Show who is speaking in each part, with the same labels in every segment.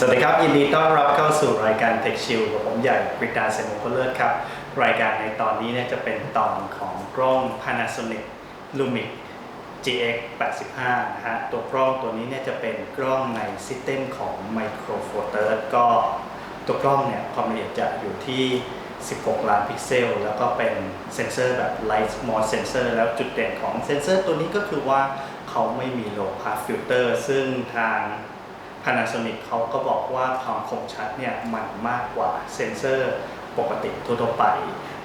Speaker 1: สวัสดีครับ ยินดีต้อนรับเข้าสู่รายการ Tech Chill กับผมใหญ่ปริดาเซนโมเลิศครับ รายการในตอนนี้เนี่ยจะเป็นตอนของกล้อง Panasonic Lumix GX 85นะฮะตัวกล้องตัวนี้เนี่ยจะเป็นกล้องในซิสเต็มของ Micro Four Thirds ก็ตัวกล้องเนี่ยความละเอียดจะอยู่ที่ 16 ล้านพิกเซล แล้วก็เป็นเซนเซอร์แบบ Light Mode Sensor แล้วจุดเด่นของเซนเซอร์ตัวนี้ก็คือว่าเขาไม่มี Low Pass Filter ซึ่งทาง Panasonic เขาก็บอกว่าความคมชัดเนี่ยมันมากกว่าเซนเซอร์ปกติทั่วไป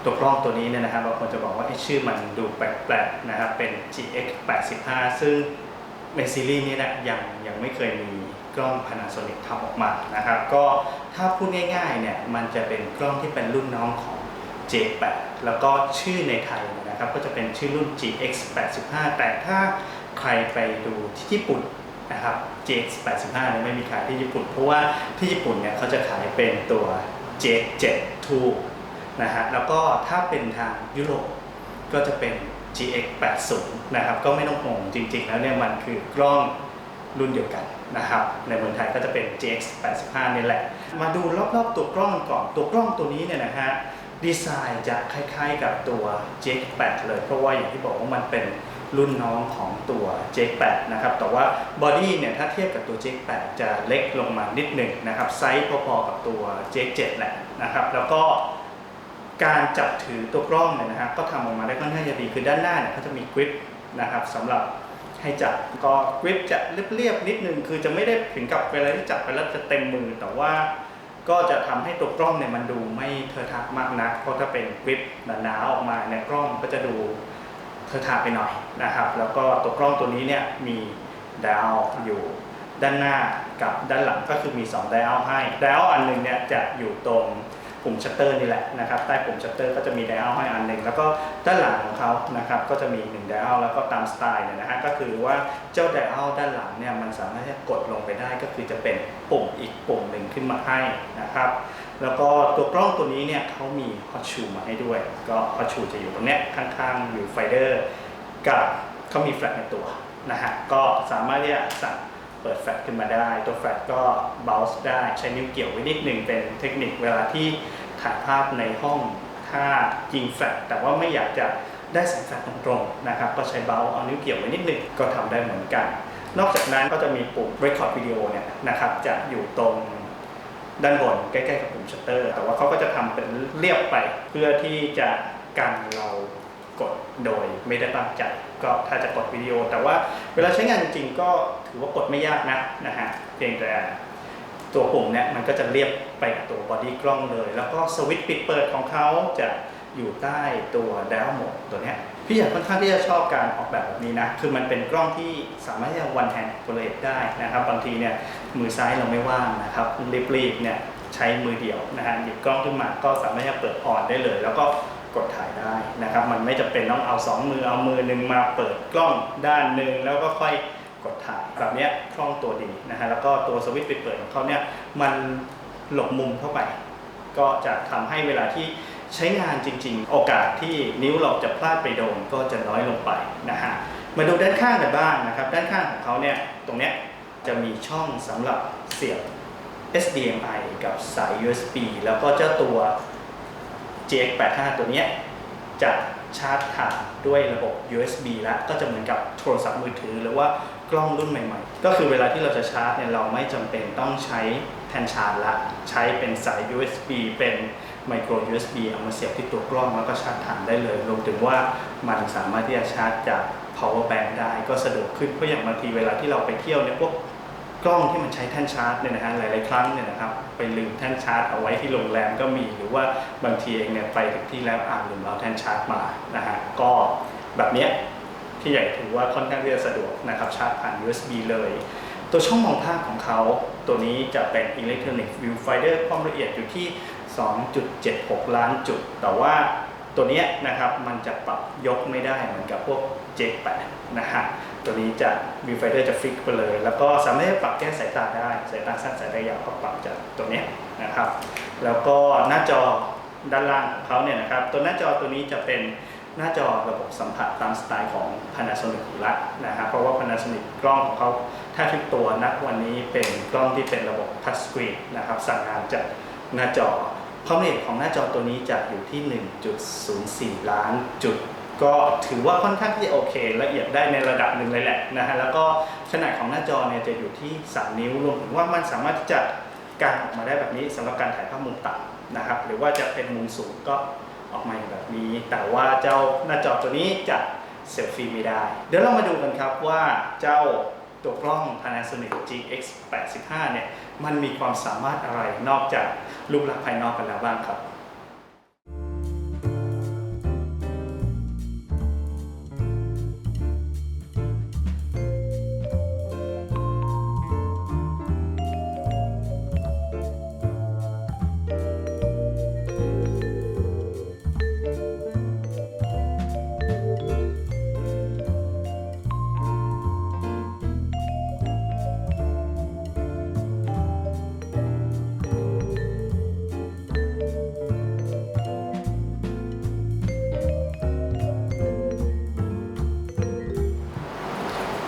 Speaker 1: ตัวกล้องตัวนี้เนี่ยนะครับบางคนจะบอกว่าไอ้ชื่อมันดูแปลกๆนะครับเป็น GX 85ซึ่งในซีรีส์นี้นะยังยังไม่เคยมีกล้อง Panasonic ทำออกมานะครับ ก็ถ้าพูดง่ายๆเนี่ยมันจะเป็นกล้องที่เป็นรุ่นน้องของ J8 แล้วก็ชื่อในไทยนะครับก็จะเป็นชื่อรุ่น GX 85 แต่ถ้าใครไปดูที่ญี่ปุ่น นะครับ GX 85เนี่ยไม่มีขายที่ญี่ปุ่น เพราะว่าที่ญี่ปุ่นเนี่ยเขาจะขายเป็นตัว GX 7นะฮะแล้วก็ถ้าเป็นทางยุโรปก็จะเป็น GX 80นะครับก็ไม่ต้องงงจริง ๆ แล้วเนี่ยมันคือกล้องรุ่นเดียวกันนะครับในเมืองไทยก็จะเป็น GX 85นี่แหละ มาดูรอบๆตัวกล้องก่อนตัวกล้องตัวนี้เนี่ยนะฮะดีไซน์จะคล้ายๆกับตัว GX 8เลย เพราะว่าอย่างที่บอกว่ามันเป็น รุ่นน้องของตัว J8 นะครับแต่ว่าบอดี้เนี่ยถ้าเทียบกับตัว J8 จะเล็กลงมานิดหนึ่งนะครับไซส์พอๆกับตัว J7 แหละนะครับแล้วก็การจับถือตัวกล้องเนี่ยนะฮะก็ทำออกมาได้ค่อนข้างจะดีคือด้านหน้าเนี่ยเขาจะมีกริปนะครับสำหรับให้จับก็กริปจะเรียบๆนิดนึงคือจะไม่ได้ถึงกับเวลาที่จับไปแล้วจะเต็มมือแต่ว่าก็จะทำให้ตัวกล้องเนี่ยมันดูไม่เทอะทะมากนัก เพราะถ้าเป็นกริปหนาๆออกมาเนี่ยกล้องก็จะดู เธอทาไปหน่อยนะครับ แล้วก็ตัวกล้องตัวนี้เนี่ยมีดาวอยู่ด้านหน้ากับด้านหลังก็คือมี2ดาวให้ดาวอันหนึ่งเนี่ยจะอยู่ตรง ปุ่มชัตเตอร์นี่แหละนะครับใต้ปุ่มชัตเตอร์ก็จะมีไดาวให้อันหนึ่งแล้วก็ด้านหลังของเขานะครับก็จะมี1ดาวแล้วก็ตามสไตล์เนี่ยนะฮะก็คือว่าเจ้าไดาวด้านหลังเนี่ยมันสามารถที่จะกดลงไปได้ก็คือจะเป็นปุ่มอีกปุ่มหนึ่งขึ้นมาให้นะครับแล้วก็ตัวกล้องตัวนี้เนี่ยเขามีฮอตชูมาให้ด้วย ก็ฮอตชูจะอยู่ตรงเนี้ยข้างๆอยู่ไฟเดอร์กับเขามีแฟลชในตัวนะฮะก็สามารถที่จะสั่ง เปิดแฟลชขึ้นมาได้ ตัวแฟลชก็เบลส์ได้ใช้นิ้วเกี่ยวไว้นิดหนึ่งเป็นเทคนิคเวลาที่ถ่ายภาพในห้องถ้ายิงแฟลชแต่ว่าไม่อยากจะได้แสงแฟลชตรงๆนะครับก็ใช้เบลเอานิ้วเกี่ยวไว้นิดหนึ่งก็ทำได้เหมือนกัน นอกจากนั้นก็จะมีปุ่ม record video เนี่ยนะครับจะอยู่ตรงด้านบนใกล้ๆกับปุ่มชัตเตอร์ แต่ว่าเขาก็จะทำเป็นเรียบไปเพื่อที่จะกันเรากดโดยไม่ได้ตั้งใจก็ถ้าจะกดวิดีโอ แต่ว่าเวลาใช้งานจริงๆก็ถือว่ากดไม่ยากนะนะฮะเพียงแต่ตัวปุ่มเนี่ยมันก็จะเรียบไปกับตัวบอดี้กล้องเลย แล้วก็สวิตช์ปิดเปิดของเขาจะอยู่ใต้ตัวดาวโหมดตัวเนี้ยพี่อยากค่อนข้างที่จะชอบการออกแบบแบบนี้นะ คือมันเป็นกล้องที่สามารถที่จะ one hand operate ได้นะครับ บางทีเนี่ยมือซ้ายเราไม่ว่างนะครับรีบๆเนี่ยใช้มือเดียวนะฮะหยิบกล้องขึ้นมาก็สามารถที่จะเปิดออนได้เลย แล้วก็ กดถ่ายได้นะครับ มันไม่จำเป็นต้องเอาสองมือเอามือหนึ่งมาเปิดกล้องด้านหนึ่งแล้วก็ค่อยกดถ่ายแบบนี้คล่องตัวดีนะฮะแล้วก็ตัวสวิตช์ปิดเปิดของเขาเนี่ยมันหลบมุมเข้าไป ก็จะทำให้เวลาที่ใช้งานจริง ๆ โอกาสที่นิ้วเราจะพลาดไปโดนก็จะน้อยลงไปนะฮะมาดูด้านข้างกันบ้างนะครับ ด้านข้างของเขาเนี่ยตรงเนี้ยจะมีช่องสำหรับเสียบ SDMI กับสาย USB แล้วก็เจ้าตัว GX85 ตัวนี้จะชาร์จผ่านด้วยระบบ USB แล้วก็จะเหมือนกับโทรศัพท์มือถือ หรือว่ากล้องรุ่นใหม่ๆ ก็คือเวลาที่เราจะชาร์จเนี่ยเราไม่จำเป็นต้องใช้แทนชาร์จละใช้เป็นสาย USB เป็นไมโคร USB เอามาเสียบที่ตัวกล้องแล้วก็ชาร์จผ่านได้เลย รวมถึงว่ามันสามารถที่จะชาร์จจาก power bank ได้ก็สะดวกขึ้น เพราะอย่างบางทีเวลาที่เราไปเที่ยวเนี่ยพวก กล้องที่มันใช้แท่นชาร์จเนี่ยนะฮะหลาย ๆ ครั้งเนี่ยนะครับไปลืมแท่นชาร์จเอาไว้ที่โรงแรมก็มีหรือว่าบางทีเองเนี่ยไปถึงที่แล้วอ่านลืมเอาแท่นชาร์จมานะฮะก็แบบเนี้ยที่ใหญ่ถือว่าค่อนข้างที่จะสะดวกนะครับชาร์จผ่าน USB เลย ตัวช่องมองภาพของเขา ตัวนี้จะเป็น Electronic Viewfinder ความละเอียดอยู่ที่ 2.76 ล้านจุด แต่ว่าตัวเนี้ยนะครับมันจะปรับยกไม่ได้เหมือนกับพวก J8 นะฮะตัวนี้จะ viewfinder จะฟิกไปเลย แล้วก็สามารถปรับแก้สายตาได้ สายตาสั้นสายตายาวก็ปรับจากตัวนี้นะครับ แล้วก็หน้าจอด้านล่างของเขาเนี่ยนะครับ ตัวหน้าจอตัวนี้จะเป็นหน้าจอระบบสัมผัสตามสไตล์ของ Panasonic อยู่ล้วนะครับเพราะว่า Panasonic กล้องของเขาแทบทุกตัวณวันนี้เป็นกล้องที่เป็นระบบ touch screen นะครับสั่งงานจากหน้าจอความละเอียดของหน้าจอตัวนี้จะอยู่ที่ 1.04 ล้านจุด ก็ถือว่าค่อนข้างที่จะโอเค ละเอียดได้ในระดับหนึ่งเลยแหละนะฮะแล้วก็ขนาดของหน้าจอเนี่ยจะอยู่ที่ 3 นิ้วรวมถึงว่ามันสามารถที่จะกางออกมาได้แบบนี้สำหรับการถ่ายภาพมุมต่ำนะครับ หรือว่าจะเป็นมุมสูงก็ออกมาอย่างแบบนี้ แต่ว่าเจ้าหน้าจอตัวนี้จะเซลฟี่ไม่ได้ เดี๋ยวเรามาดูกันครับว่าเจ้าตัวกล้อง Panasonic GX 85 เนี่ยมันมีความสามารถอะไรนอกจากรูปลักษณ์ภายนอกกันแล้วบ้างครับ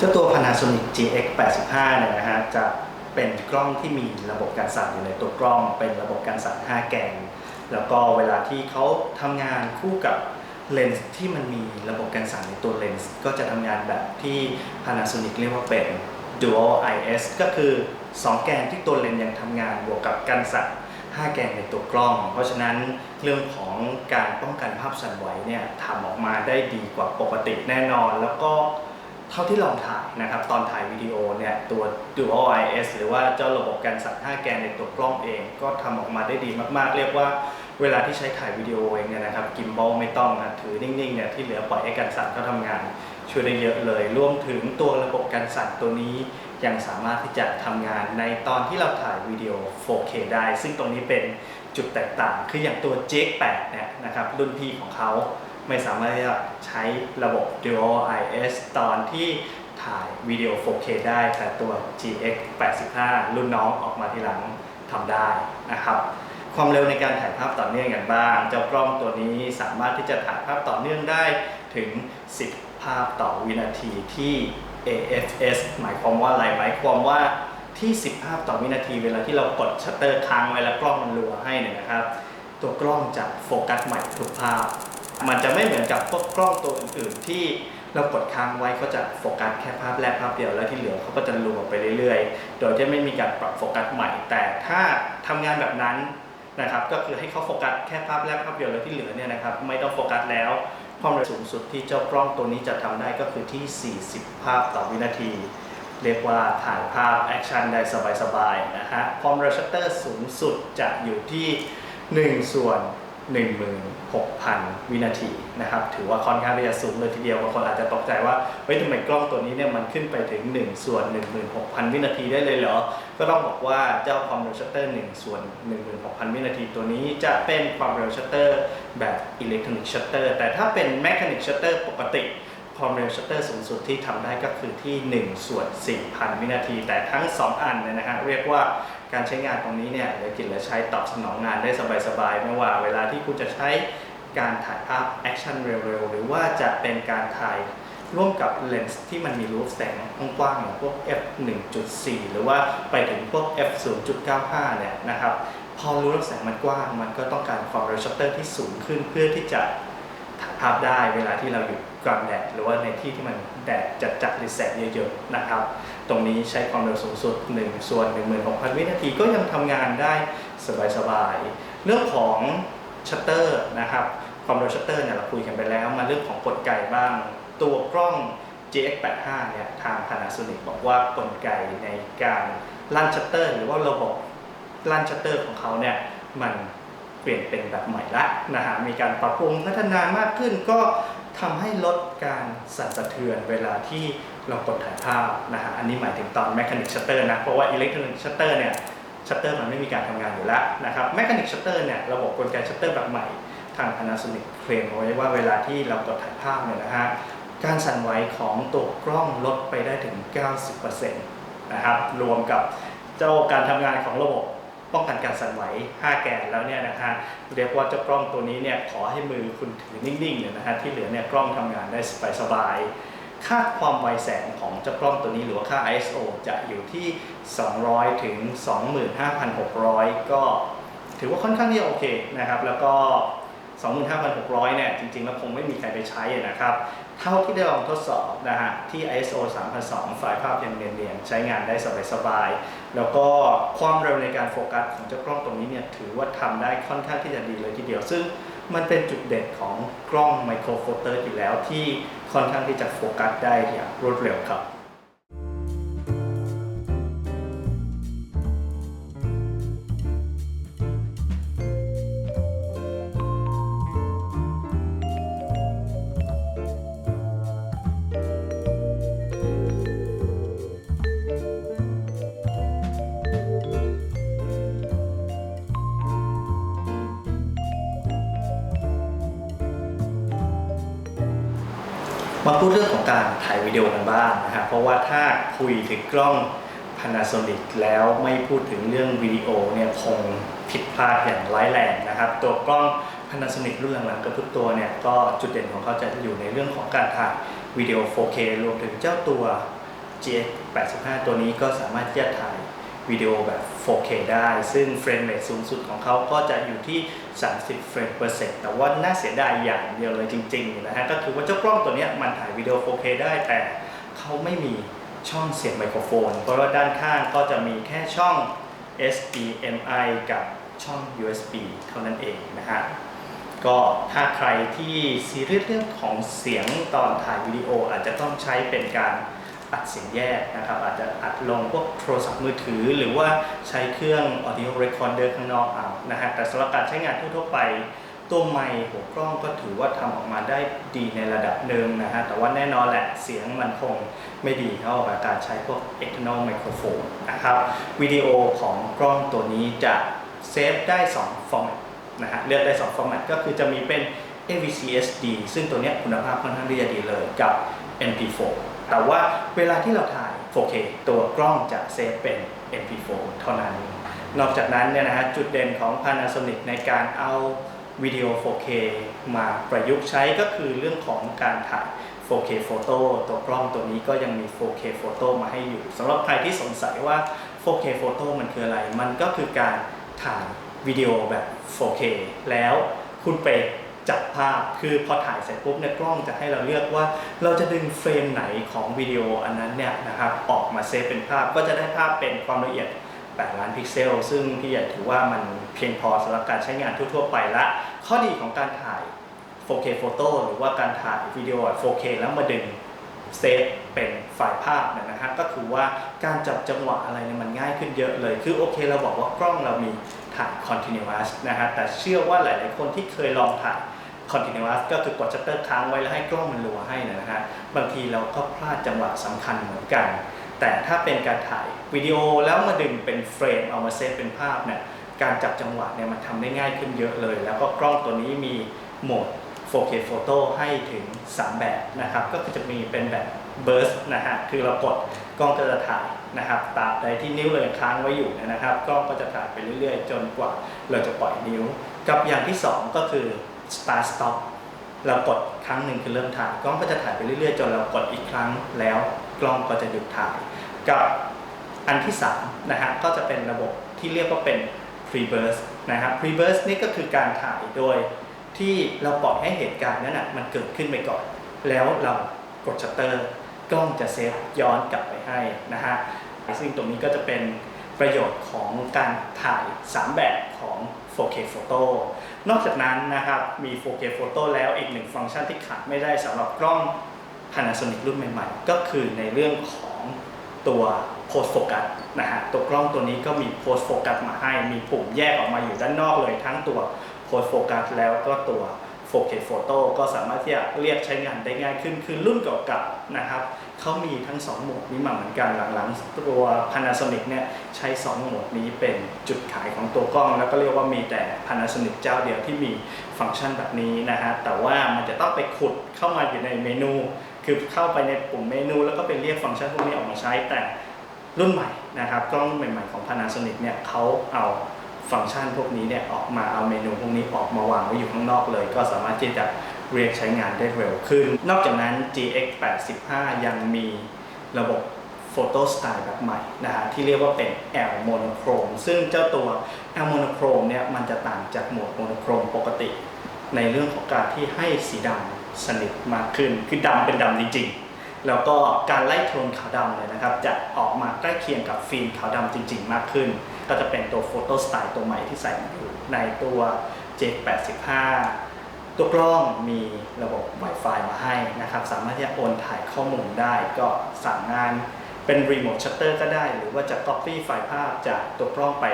Speaker 1: จ้าตัว Panasonic GX 85 เนี่ยนะฮะจะเป็นกล้องที่มีระบบการสั่นอยู่ในตัวกล้อง เป็นระบบการสั่น5แกนแล้วก็เวลาที่เขาทำงานคู่กับเลนส์ที่มันมีระบบการสั่นในตัวเลนส์ก็จะทำงานแบบที่ Panasonic เรียกว่าเป็น Dual IS ก็คือ 2 แกนที่ตัวเลนส์ยังทำงานบวกกับการสั่น5แกนในตัวกล้อง เพราะฉะนั้นเรื่องของการป้องกันภาพสั่นไหวเนี่ยทำออกมาได้ดีกว่าปกติแน่นอน แล้วก็ เท่าที่ลองถ่ายนะครับตอนถ่ายวิดีโอเนี่ยตัว Dual IS หรือว่าเจ้าระบบการสั่น5แกนในตัวกล้องเอง ก็ทำออกมาได้ดีมากๆ เรียกว่าเวลาที่ใช้ถ่ายวิดีโอเองเนี่ยนะครับกิมบอลไม่ต้องนะถือนิ่งๆเนี่ยที่เหลือปล่อยให้การสั่นเขาทำงาน ช่วยได้เยอะเลย รวมถึงตัวระบบการสั่นตัวนี้ยังสามารถที่จะทำงานในตอนที่เราถ่ายวิดีโอ 4K ได้ ซึ่งตรงนี้เป็นจุดแตกต่าง คืออย่างตัว J8 เนี่ยนะครับรุ่นพี่ของเขา ไม่สามารถที่จะใช้ระบบ Dual IS ตอนที่ถ่ายวิดีโอ 4K ได้แต่ตัว GX85 รุ่นน้องออกมาทีหลังทำได้นะครับความเร็วในการถ่ายภาพต่อเนื่องกันบ้าง เจ้ากล้องตัวนี้สามารถที่จะถ่ายภาพต่อเนื่องได้ถึง 10 ภาพต่อวินาทีที่ AFS หมายความว่าอะไรหมายความว่าที่ 10 ภาพต่อวินาทีเวลาที่เรากดชัตเตอร์ค้างไว้แล้วกล้องมันรัวให้เนี่ยนะครับ ตัวกล้องจะโฟกัสใหม่ทุกภาพ มันจะไม่เหมือนกับพวกกล้องตัวอื่นๆ ที่เรากดค้างไว้ก็จะโฟกัสแค่ภาพแรกภาพเดียวแล้วที่เหลือเขาก็จะรัวไปเรื่อยๆ โดยที่ไม่มีการปรับโฟกัสใหม่ แต่ถ้าทำงานแบบนั้นนะครับ ก็คือให้เขาโฟกัสแค่ภาพแรกภาพเดียวแล้วที่เหลือเนี่ยนะครับไม่ต้องโฟกัสแล้วความเร็วสูงสุดที่เจ้ากล้องตัวนี้จะทำได้ก็คือที่ 40 ภาพต่อวินาที เรียกว่าถ่ายภาพแอคชั่นได้สบายๆนะฮะความเร็วชัตเตอร์สูงสุดจะอยู่ที่ 1 ส่วน 16,000 วินาทีนะครับ ถือว่าค่อนข้างที่จะสูงเลยทีเดียวบางคนอาจจะตกใจว่าเฮ้ยทำไมกล้องตัวนี้เนี่ยมันขึ้นไปถึง 1 ส่วน 16,000 วินาทีได้เลยเหรอ ก็ต้องบอกว่าเจ้าความเร็วชัตเตอร์ 1 ส่วน 16,000 วินาทีตัวนี้จะเป็นความเร็วชัตเตอร์แบบอิเล็กทรอนิกส์ชัตเตอร์แต่ถ้าเป็นแมชชีนิกชัตเตอร์ปกติ ความเร็วชัตเตอร์สูงสุดที่ทำได้ก็คือที่ 1 ส่วน 4,000 วินาที แต่ทั้ง 2 อันเนี่ยนะฮะเรียกว่าการใช้งานตรงนี้เนี่ยเหลือกินเหลือใช้ตอบสนองงานได้สบายๆ ไม่ว่าเวลาที่คุณจะใช้การถ่ายภาพแอคชั่นเร็วๆ หรือว่าจะเป็นการถ่ายร่วมกับเลนส์ที่มันมีรูปแสงกว้างๆอย่างพวก f 1.4 หรือว่าไปถึงพวก f 0.95 เนี่ยนะครับ พอรูปแสงมันกว้าง มันก็ต้องการความเร็วชัตเตอร์ที่สูงขึ้นเพื่อที่จะ ภาพได้เวลาที่เราอยู่กลางแดดหรือว่าในที่ที่มันแดดจัดๆหรือแสงเยอะๆนะครับ ตรงนี้ใช้ความเร็วสูงสุด 1 ส่วน 16,000 วินาทีก็ยังทำงานได้สบายๆ เรื่องของชัตเตอร์นะครับความเร็วชัตเตอร์เนี่ยเราคุยกันไปแล้วมาเรื่องของกลไกบ้าง ตัวกล้อง GX85 เนี่ยทาง Panasonic บอกว่ากลไกในการลั่นชัตเตอร์ หรือว่าระบบลั่นชัตเตอร์ของเขาเนี่ยมัน เปลี่ยนเป็นแบบใหม่ละนะฮะมีการปรับปรุงพัฒนามากขึ้นก็ทำให้ลดการสั่นสะเทือนเวลาที่เรากดถ่ายภาพนะฮะอันนี้หมายถึงตอนแมคานิกชัตเตอร์นะ เพราะว่าอิเล็กทรอนิกชัตเตอร์เนี่ยชัตเตอร์มันไม่มีการทำงานอยู่แล้วนะครับแมคานิกชัตเตอร์เนี่ยระบบกลไกชัตเตอร์แบบใหม่ทาง Panasonic เคลมเอาไว้ว่าเวลาที่เรากดถ่ายภาพเนี่ยนะฮะการสั่นไหวของตัวกล้องลดไปได้ถึง 90%นะครับรวมกับเจ้าการทำงานของระบบ ป้องกันการสั่นไหว 5 แกนแล้วเนี่ยนะฮะเรียกว่าเจ้ากล้องตัวนี้เนี่ยขอให้มือคุณถือนิ่งๆเนี่ยนะฮะที่เหลือเนี่ยกล้องทำงานได้สบายๆค่าความไวแสงของเจ้ากล้องตัวนี้หรือว่าค่า ISO จะอยู่ที่ 200 ถึง 25,600 ก็ถือว่าค่อนข้างที่จะโอเคนะครับ แล้วก็ 25,600 เนี่ยจริงๆ แล้วคงไม่มีใครไปใช้นะครับ เท่าที่ได้ลองทดสอบนะฮะที่ ISO 3002 ไฟล์ภาพยังเนียนๆ ใช้งานได้สบายๆ แล้วก็ความเร็วในการโฟกัสของเจ้ากล้องตรงนี้เนี่ยถือว่าทำได้ค่อนข้างที่จะดีเลยทีเดียว ซึ่งมันเป็นจุดเด่นของกล้องไมโครโฟเตอร์อยู่แล้วที่ค่อนข้างที่จะโฟกัสได้อย่างรวดเร็วครับ การถ่ายวิดีโอกันบ้างนะครับเพราะว่าถ้าคุยถึงกล้อง Panasonic แล้วไม่พูดถึงเรื่องวิดีโอเนี่ยคงผิดพลาดอย่างร้ายแรงนะครับ ตัวกล้อง Panasonic รุ่นหลังๆกับทุกตัวเนี่ยก็จุดเด่นของเขาจะอยู่ในเรื่องของการถ่ายวิดีโอ 4K รวมถึงเจ้าตัว GX 85 ตัวนี้ก็สามารถที่จะถ่าย วิดีโอแบบ 4K ได้ ซึ่งเฟรมเรทสูงสุดของเขาก็จะอยู่ที่ 30 เฟรมเปอร์เซ็นต์แต่ว่าน่าเสียดายอย่างเดียวเลยจริงๆนะฮะก็คือว่าเจ้ากล้องตัวนี้มันถ่ายวิดีโอ 4K ได้แต่เขาไม่มีช่องเสียบไมโครโฟน เพราะว่าด้านข้างก็จะมีแค่ช่อง SDMI กับช่อง USB เท่านั้นเองนะฮะก็ถ้าใครที่ซีเรียสเรื่องของเสียงตอนถ่ายวิดีโออาจจะต้องใช้เป็นการ อัดเสียงแยกนะครับ อาจจะอัดลงพวกโทรศัพท์มือถือ หรือว่าใช้เครื่อง audio recorder ข้างนอกเอานะฮะแต่สำหรับการใช้งานทั่วๆไป ตัวไมค์หัวกล้องก็ถือว่าทำออกมาได้ดีในระดับหนึ่งนะฮะแต่ว่าแน่นอนแหละเสียงมันคงไม่ดีเท่ากับการใช้พวก external microphone นะครับวิดีโอของกล้องตัวนี้จะเซฟได้2 format นะฮะเลือกได้2 format ก็คือจะมีเป็น AVC SD ซึ่งตัวเนี้ยคุณภาพค่อนข้างที่จะดีเลยกับ MP4 แต่ว่าเวลาที่เราถ่าย 4K ตัวกล้องจะเซฟเป็น MP4 เท่านั้น นอกจากนั้นเนี่ยนะฮะจุดเด่นของ Panasonic ในการเอาวิดีโอ 4K มาประยุกต์ใช้ก็คือเรื่องของการถ่าย 4K โฟโต้ตัวกล้องตัวนี้ก็ยังมี 4K โฟโต้มาให้อยู่สำหรับใครที่สงสัยว่า 4K โฟโต้มันคืออะไร มันก็คือการถ่ายวิดีโอแบบ 4K แล้วคุณไป จับภาพ คือพอถ่ายเสร็จปุ๊บเนี่ยกล้องจะให้เราเลือกว่า เราจะดึงเฟรมไหนของวิดีโออันนั้นเนี่ยนะครับออกมาเซฟเป็นภาพก็จะได้ภาพเป็นความละเอียด8ล้านพิกเซล ซึ่งพี่ใหญ่ถือว่ามันเพียงพอสำหรับการใช้งานทั่ว ๆ ไปละ ข้อดีของการถ่าย 4K โฟโต้หรือว่าการถ่ายวิดีโอ 4K แล้วมาดึงเซฟเป็นไฟล์ภาพเนี่ยนะฮะก็คือว่าการจับจังหวะอะไรเนี่ยมันง่ายขึ้นเยอะเลย คือโอเคเราบอกว่ากล้องเรามีถ่าย continuous นะฮะแต่เชื่อว่าหลาย ๆ คนที่เคยลองถ่าย continuous ก็คือกดชัตเตอร์ค้างไว้แล้วให้กล้องมันรัวให้นะฮะบางทีเราก็พลาดจังหวะสำคัญเหมือนกัน แต่ถ้าเป็นการถ่ายวิดีโอแล้วมาดึงเป็นเฟรมเอามาเซฟเป็นภาพเนี่ยการจับจังหวะเนี่ยมันทำได้ง่ายขึ้นเยอะเลย แล้วก็กล้องตัวนี้มีโหมด 4K Photo ให้ถึง 3 แบบนะครับ ก็จะมีเป็นแบบ burst นะฮะ คือเรากดกล้องก็จะถ่ายนะครับตราบใดที่นิ้วเรายังค้างไว้อยู่นยนะครับ กล้องก็จะถ่ายไปเรื่อยๆ จนกว่าเราจะปล่อยนิ้ว กับอย่างที่ 2 ก็คือ start stop เรากดครั้งหนึ่งคือเริ่มถ่ายกล้องก็จะถ่ายไปเรื่อยๆ จนเรากดอีกครั้งแล้วกล้องก็จะหยุดถ่าย กับอันที่3นะฮะก็จะเป็นระบบที่เรียกว่าเป็น pre-burst นะฮะ pre-burst นี่ก็คือการถ่ายโดยที่เราปล่อยให้เหตุการณ์นั้นนะมันเกิดขึ้นไปก่อน แล้วเรากดชัตเตอร์กล้องจะเซฟย้อนกลับไปให้นะฮะซึ่งตรงนี้ก็จะเป็นประโยชน์ของการถ่าย 3 แบบของ 4K Photo นอกจากนั้นนะครับมี 4K Photo แล้วอีกหนึ่งฟังก์ชันที่ขาดไม่ได้สำหรับกล้อง Panasonic รุ่นใหม่ๆ ก็คือในเรื่องของตัว Post Focus นะฮะตัวกล้องตัวนี้ก็มี Post Focus มาให้ มีปุ่มแยกออกมาอยู่ด้านนอกเลยทั้งตัว Post Focus แล้วก็ตัว 4K Photo ก็สามารถที่จะเรียกใช้งานได้ง่ายขึ้น คือรุ่นเก่าๆนะครับเขามีทั้ง 2 โหมดนี้มาเหมือนกันหลังๆ ตัว Panasonic เนี่ยใช้ 2 โหมดนี้เป็นจุดขายของตัวกล้อง แล้วก็เรียกว่ามีแต่ Panasonic เจ้าเดียวที่มีฟังก์ชันแบบนี้นะฮะแต่ว่ามันจะต้องไปขุดเข้ามาอยู่ในเมนู คือเข้าไปในปุ่มเมนู แล้วก็ไปเรียกฟังก์ชันพวกนี้ออกมาใช้แต่รุ่นใหม่นะครับกล้องใหม่ๆของ Panasonic เนี่ยเขาเอา ฟังก์ชันพวกนี้เนี่ยออกมาเอาเมนูพวกนี้ออกมาวางไว้อยู่ข้างนอกเลย ก็สามารถที่จะเรียกใช้งานได้เร็วขึ้น นอกจากนั้น GX 85ยังมีระบบโฟโต้สไตล์แบบใหม่นะฮะที่เรียกว่าเป็น L monochrome ซึ่งเจ้าตัว L monochrome เนี่ยมันจะต่างจากโหมด monochrome ปกติ ในเรื่องของการที่ให้สีดำสนิทมากขึ้น คือดำเป็นดำจริงๆ แล้วก็การไล่โทนขาวดำเนี่ยนะครับ จะออกมาใกล้เคียงกับฟิล์มขาวดำจริง ๆ มากขึ้น ก็จะเป็นตัวโฟโต้สไตล์ตัวใหม่ที่ใส่อยู่ในตัว J85 ตัวกล้องมีระบบ Wi-Fi มาให้นะครับ สามารถที่จะโอนถ่ายข้อมูลได้ก็สั่งงานเป็นรีโมทชัตเตอร์ก็ได้ หรือว่าจะ Copy ไฟล์ภาพจากตัวกล้องไป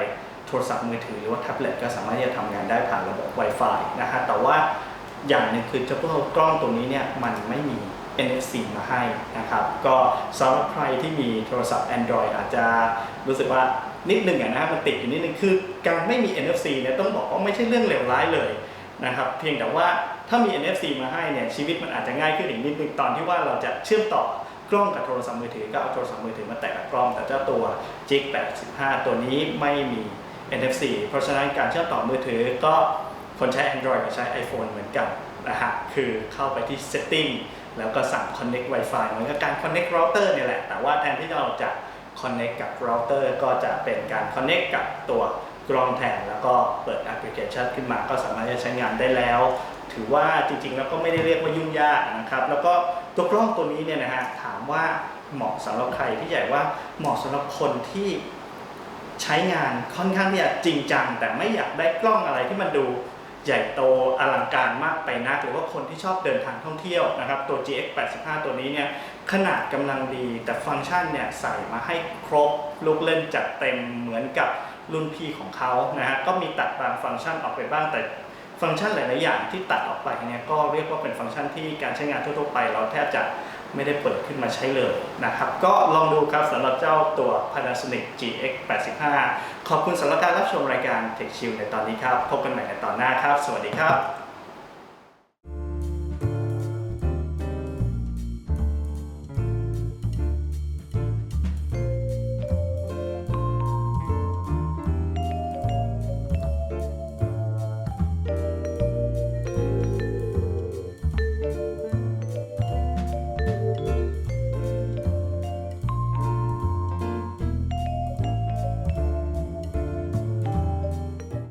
Speaker 1: โทรศัพท์มือถือ หรือว่าแท็บเล็ตก็สามารถที่จะทำงานได้ผ่านระบบ Wi-Fi นะฮะแต่ว่าอย่างหนึ่งคือเจ้ากล้องตัวนี้เนี่ยมันไม่มี NFC มาให้นะครับ ก็สำหรับใครที่มีโทรศัพท์ Android อาจจะรู้สึกว่า นิดหนึ่งอะนะมันติดอยู่นิดนึงคือการไม่มี NFC เนี่ยต้องบอกว่าไม่ใช่เรื่องเลวร้ายเลยนะครับเพียงแต่ว่าถ้ามี NFC มาให้เนี่ยชีวิตมันอาจจะง่ายขึ้นอีกนิดนึงตอนที่ว่าเราจะเชื่อมต่อกล้องกับโทรศัพท์มือถือก็เอาโทรศัพท์มือถือมาแตะกับกล้อง แต่เจ้าตัว JIG 85 ตัวนี้ไม่มี NFC เพราะฉะนั้นการเชื่อมต่อมือถือก็คนใช้ Android กับใช้ iPhone เหมือนกันนะฮะคือเข้าไปที่ Setting แล้วก็สั่ง Connect Wi-Fi เหมือนกับการ Connect Router เนี่ยแหละ แต่ว่าแทนที่เราจะ Connect กับ Router ก็จะเป็นการ Connect กับตัวกล้องแทนแล้วก็เปิดแอปพลิเคชันขึ้นมาก็สามารถจะใช้งานได้แล้ว ถือว่าจริงๆ แล้วก็ไม่ได้เรียกว่ายุ่งยากนะครับ แล้วก็ตัวกล้องตัวนี้เนี่ยนะฮะถามว่าเหมาะสำหรับใครที่ใหญ่ว่าเหมาะสำหรับคนที่ใช้งานค่อนข้างที่จะจริงจัง แต่ไม่อยากได้กล้องอะไรที่มันดูใหญ่โตอลังการมากไปนัก หรือว่าคนที่ชอบเดินทางท่องเที่ยวนะครับ ตัว GX 85 ตัวนี้เนี่ย ขนาดกำลังดี แต่ฟังก์ชันเนี่ยใส่มาให้ครบลูกเล่นจัดเต็มเหมือนกับรุ่นพี่ของเขานะฮะก็มีตัดบางฟังก์ชันออกไปบ้างแต่ฟังก์ชันหลาย ๆ อย่างที่ตัดออกไปเนี่ยก็เรียกว่าเป็นฟังก์ชันที่การใช้งานทั่ว ๆ ไป เราแทบจะไม่ได้เปิดขึ้นมาใช้เลยนะครับ ก็ลองดูครับสำหรับเจ้าตัว Panasonic GX 85 ขอบคุณสำหรับการรับชมรายการ Tech Chill ในตอนนี้ครับ พบกันใหม่ในตอนหน้าครับ สวัสดีครับ